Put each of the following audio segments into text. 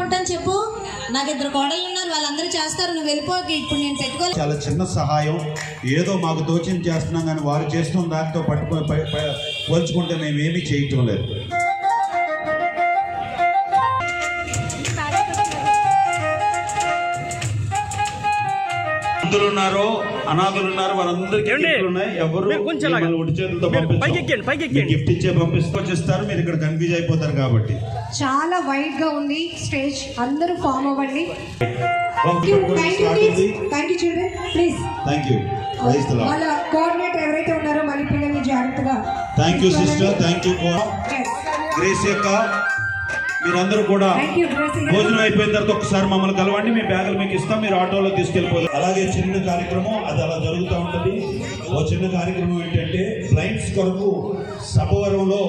పెట్టుకుంటాను చెప్పు. నాకు ఇద్దరు కోడలు ఉన్నారు వాళ్ళందరూ చేస్తారు నువ్వు వెళ్ళిపోకి ఇప్పుడు నేను పెట్టుకోలే. చాలా చిన్న సహాయం. ఏదో మాకు తోచింది చేస్తున్నాం కానీ వారు చేస్తున్న దాంతో పట్టుకొని పోల్చుకుంటే మేము ఏమీ చేయటం లేదు. అందులు ఉన్నారో అనాథులు ఉన్నారు వారందరికీ ఉన్నాయి. ఎవరు చేతులతో. గిఫ్ట్ ఇచ్చే పంపిస్తూ వచ్చేస్తారు. మీరు ఇక్కడ కన్ఫ్యూజ్ అయిపోతారు కాబట్టి. చాలా వైడ్గా ఉంది స్టేజ్. అందరూ ఫామ్ అవ్వండి. Thank you thank you children please thank you వాళ్ళ కోఆర్డినేటర్ ఎవరైతే ఉన్నారో మళ్ళీ పిల్లల్ని జాగ్రత్తగా thank you sister thank you Grace యొక్క మీరందరూ కూడా భోజనం అయిపోయిన తర్వాత ఒకసారి మమ్మల్ని కలవండి మీ బ్యాగులు మీకు ఇస్తాం మీరు ఆటోలో తీసుకెళ్ళిపోతారు అలాగే చిన్న కార్యక్రమం అది అలా జరుగుతూ ఉంటుంది. ఓ చిన్న కార్యక్రమం ఏంటంటే బ్లైండ్స్ కొరకు సభవరంలో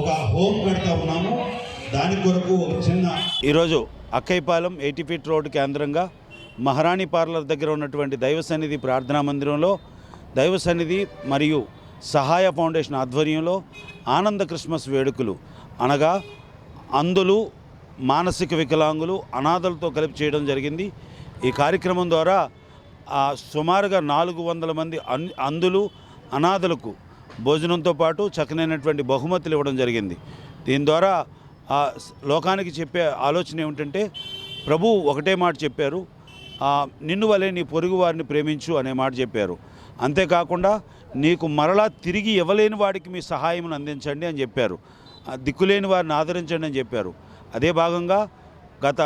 ఒక హోమ్ కడతా ఉన్నాము. దాని కొరకు ఒక చిన్న ఈరోజు అక్కైపాలెం ఎయిటీ ఫీట్ రోడ్డు కేంద్రంగా మహారాణి పార్లర్ దగ్గర ఉన్నటువంటి దైవ సన్నిధి ప్రార్థనా మందిరంలో దైవ సన్నిధి మరియు సహాయ ఫౌండేషన్ ఆధ్వర్యంలో ఆనంద క్రిస్మస్ వేడుకలు. అనగా అందులు మానసిక వికలాంగులు అనాథలతో కలిపి చేయడం జరిగింది. ఈ కార్యక్రమం ద్వారా సుమారుగా నాలుగు వందల మంది అన్ అందులు అనాథలకు భోజనంతో పాటు చక్కనైనటువంటి బహుమతులు ఇవ్వడం జరిగింది. దీని ద్వారా లోకానికి చెప్పే ఆలోచన ఏమిటంటే ప్రభు ఒకటే మాట చెప్పారు నిన్ను వలె నీ పొరుగు వారిని ప్రేమించు అనే మాట చెప్పారు. అంతేకాకుండా నీకు మరలా తిరిగి ఇవ్వలేని వాడికి మీ సహాయం అందించండి అని చెప్పారు. దిక్కులేని వారిని ఆదరించండి అని చెప్పారు. అదే భాగంగా గత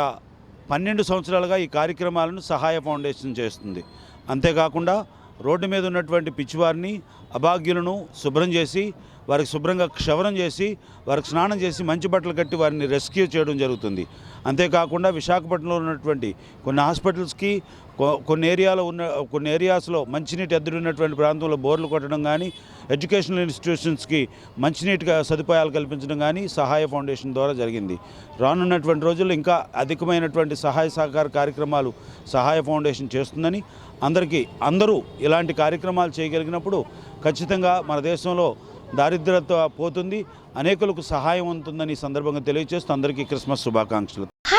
పన్నెండు సంవత్సరాలుగా ఈ కార్యక్రమాలను సహాయ ఫౌండేషన్ చేస్తుంది. అంతేకాకుండా రోడ్డు మీద ఉన్నటువంటి పిచ్చివారిని అభాగ్యులను శుభ్రం చేసి వారికి శుభ్రంగా క్షవరం చేసి వారికి స్నానం చేసి మంచి బట్టలు కట్టి వారిని రెస్క్యూ చేయడం జరుగుతుంది. అంతేకాకుండా విశాఖపట్నంలో ఉన్నటువంటి కొన్ని హాస్పిటల్స్కి కొన్ని ఏరియాలో ఉన్న కొన్ని ఏరియాస్లో మంచినీటి ఎద్దుడు ఉన్నటువంటి ప్రాంతంలో బోర్లు కొట్టడం కానీ ఎడ్యుకేషనల్ ఇన్స్టిట్యూషన్స్కి మంచినీటి సదుపాయాలు కల్పించడం కానీ సహాయ ఫౌండేషన్ ద్వారా జరిగింది. రానున్నటువంటి రోజుల్లో ఇంకా అధికమైనటువంటి సహాయ సహకార కార్యక్రమాలు సహాయ ఫౌండేషన్ చేస్తుందని అందరికీ అందరూ ఇలాంటి కార్యక్రమాలు చేయగలిగినప్పుడు ఖచ్చితంగా మన దేశంలో దారిద్రత పోతుంది అనేకులకు సహాయం ఉంటుందని సందర్భంగా తెలియజేస్తూ అందరికీ క్రిస్మస్ శుభాకాంక్షలు.